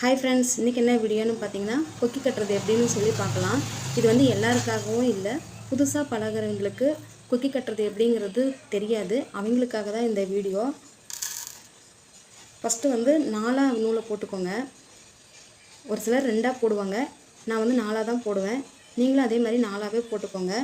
Hi friends இன்றைக்கி என்ன வீடியோன்னு பார்த்தீங்கன்னா கொக்கி கட்டுறது எப்படின்னு சொல்லி பார்க்கலாம். இது வந்து எல்லாருக்காகவும் இல்லை. புதுசாக பழகுறவங்களுக்கு கொக்கி கட்டுறது எப்படிங்கிறது தெரியாது. அவங்களுக்காக தான் இந்த வீடியோ. ஃபஸ்ட்டு வந்து நாலாக நூலை போட்டுக்கோங்க. ஒரு சிலர் ரெண்டாக போடுவாங்க. நான் வந்து நாலாக தான் போடுவேன். நீங்களும் அதே மாதிரி நாலாகவே போட்டுக்கோங்க.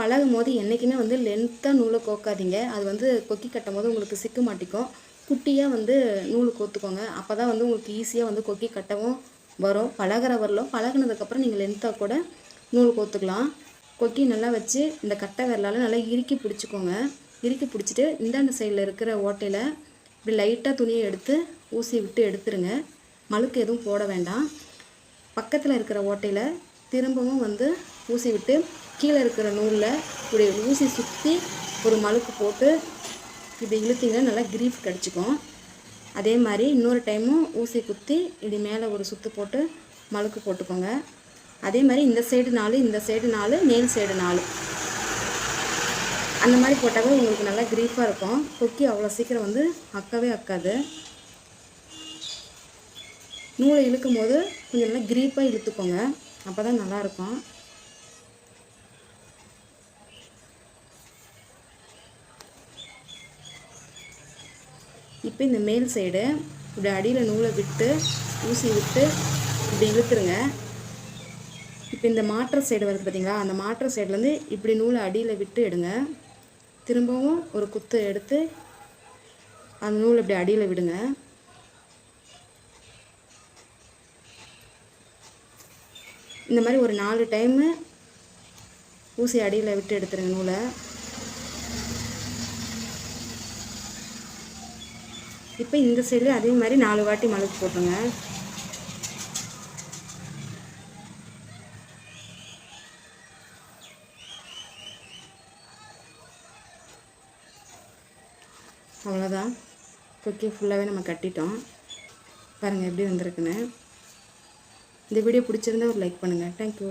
பழகும் போது என்றைக்குமே வந்து லென்த்தாக நூலை கோக்காதீங்க. அது வந்து கொக்கி கட்டும் போது உங்களுக்கு சிக்க மாட்டிக்கும். குட்டியாக வந்து நூல் கோத்துக்கோங்க. அப்போ தான் வந்து உங்களுக்கு ஈஸியாக வந்து கொக்கி கட்டவும் வரும். பழகுற வரலும் பழகுனதுக்கப்புறம் நீங்கள் லென்த்தாக கூட நூல் கோத்துக்கலாம். கொக்கி நல்லா வச்சு இந்த கட்டை விரலால் நல்லா இறுக்கி பிடிச்சிக்கோங்க. இறுக்கி பிடிச்சிட்டு இந்தாண்ட சைடில் இருக்கிற ஓட்டையில் இப்படி லைட்டாக துணியை எடுத்து ஊசி விட்டு எடுத்துருங்க. மழுக்கு எதுவும் போட வேண்டாம். பக்கத்தில் இருக்கிற ஓட்டையில் திரும்பவும் வந்து ஊசி விட்டு கீழே இருக்கிற நூலில் இப்படி ஊசி சுற்றி ஒரு மழுக்கு போட்டு இப்படி இழுத்திங்கன்னா நல்லா கிரீஃப் கிடச்சிக்கும். அதே மாதிரி இன்னொரு டைமும் ஊசி குத்தி இப்படி மேலே ஒரு சுற்று போட்டு மழுக்கு போட்டுக்கோங்க. அதே மாதிரி இந்த சைடு நாலு இந்த சைடு நாலு மேல் சைடு நாலு. அந்த மாதிரி போட்டாவே உங்களுக்கு நல்லா கிரீஃபாக இருக்கும். கொக்கி அவ்வளோ சீக்கிரம் வந்து அக்கவே அக்காது. நூலை இழுக்கும் போது கொஞ்சம் நல்லா கிரீப்பாக இழுத்துக்கோங்க. அப்போ தான் நல்லாயிருக்கும் இப்போ இந்த மேல் சைடு இப்படி அடியில் நூலை விட்டு ஊசி விட்டு இப்படி இழுத்துருங்க. இப்போ இந்த மாற்ற சைடு வருது பார்த்தீங்களா? அந்த மாற்ற சைட்லேருந்து இப்படி நூலை அடியில் விட்டு எடுங்க. திரும்பவும் ஒரு குத்து எடுத்து அந்த நூலை இப்படி அடியில் விடுங்க. இந்த மாதிரி ஒரு நாலு டைமு ஊசி அடியில் விட்டு எடுத்துருங்க நூலை. இப்போ இந்த சைடு அதே மாதிரி நாலு வாட்டி மிளகு போட்டுருங்க. அவ்வளோதான் கொக்கி ஃபுல்லாகவே நம்ம கட்டிட்டோம். பாருங்கள் எப்படி வந்திருக்குன்னு. இந்த வீடியோ பிடிச்சிருந்தா ஒரு லைக் பண்ணுங்கள் தேங்க்யூ